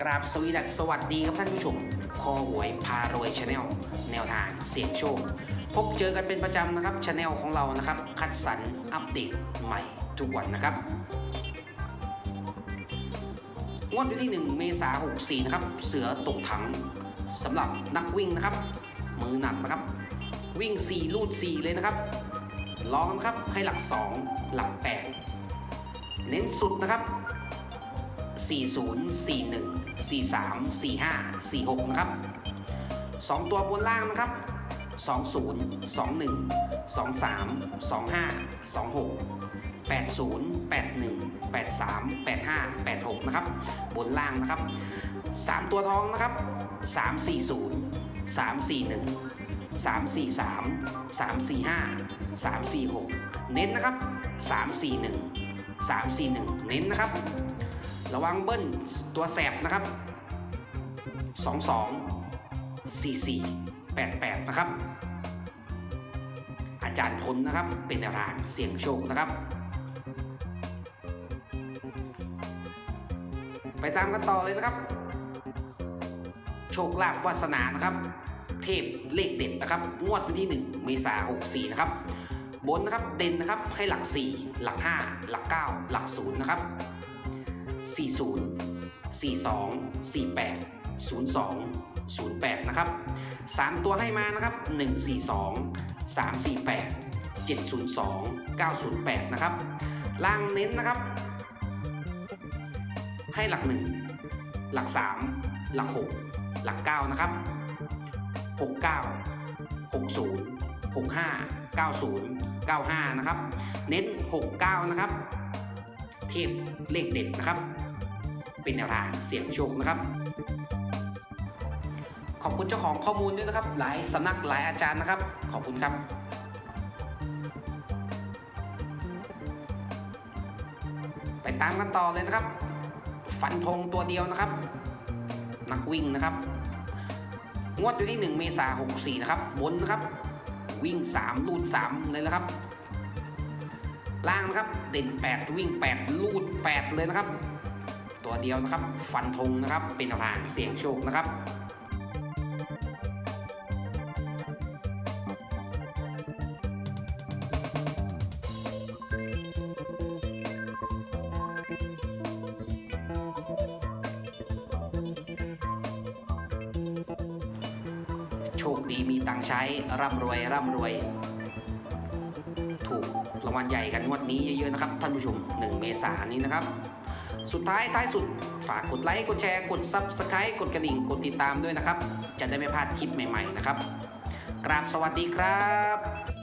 กราบสวีดัสสวัสดีครับท่านผู้ชม คอหวยพารวยชาแนลแนวทางเสี่ยงโชค พบเจอกันเป็นประจำนะครับชาแนลของเรานะครับ คัดสรรอัปเดตใหม่ทุกวันนะครับงวดวันที่ 1 เมษายน64 นะครับ เสือตกถังสำหรับนักวิ่งนะครับ มือหนักนะครับ วิ่ง 4 ลูด 4 เลยนะครับลองนะครับให้หลัก 2 หลัก 8 เน้นสุดนะครับ 40 41 43 45 46 นะครับ 2 ตัวบนล่างนะครับ 20 21 23 25 26 80 81 83 85 86 นะครับ บนล่างนะครับ 3 ตัวท้องนะครับ 340 341 343 345 346 เน้นนะครับ 341 341 เน้นนะครับ ระวังเบิ้ลตัวแสบนะครับ 22 44 88 นะครับ อาจารย์พลนะครับ เป็นแนวทางเสี่ยงโชคนะครับ ไปตามกันต่อเลยนะครับ โชคลาภวาสนานะครับ เทพเลขเด็ดนะครับ งวดวันที่ 1 เมษายน64 นะครับบนนะครับเด่นนะครับให้หลัก 4 หลัก 5 หลัก 9 หลัก 0 นะครับ 40 42 48 02 08 นะครับ 3 ตัวให้มานะครับ 142 348 702 908 นะครับ ล่างเน้นนะครับ ให้หลัก 1 หลัก 3 หลัก 6 หลัก 9 นะครับ 69 60 65 90 95 นะครับ เน้น 69 นะครับ เทพเลขเด็ดนะครับ เป็นแนวทางเสียงโชคนะครับ ขอบคุณเจ้าของข้อมูลด้วยนะครับ หลายสำนักหลายอาจารย์นะครับ ขอบคุณครับไปตามกันต่อเลยนะครับ ฟันธงตัวเดียวนะครับ นักวิ่งนะครับ งวดอยู่ที่ 1 เมษายน64 นะครับ บนนะครับ วิ่ง 3 ลูด 3 เลยนะครับ ล่างนะครับ เด่น 8 วิ่ง 8 ลูด 8 เลยนะครับ ตัวเดียวนะครับ ฟันธงนะครับ เป็นแนวทางเสี่ยงโชคนะครับโชคดีมีตังใช้ ร่ำรวย ร่ำรวย ถูกรางวัลใหญ่กันงวดนี้เยอะๆนะครับท่านผู้ชม 1 เมษายนนี้นะครับ สุดท้ายท้ายสุดฝากกดไลค์กดแชร์กด Subscribe กดกระดิ่งกดติดตามด้วยนะครับ จะได้ไม่พลาดคลิปใหม่ๆนะครับกราบสวัสดีครับ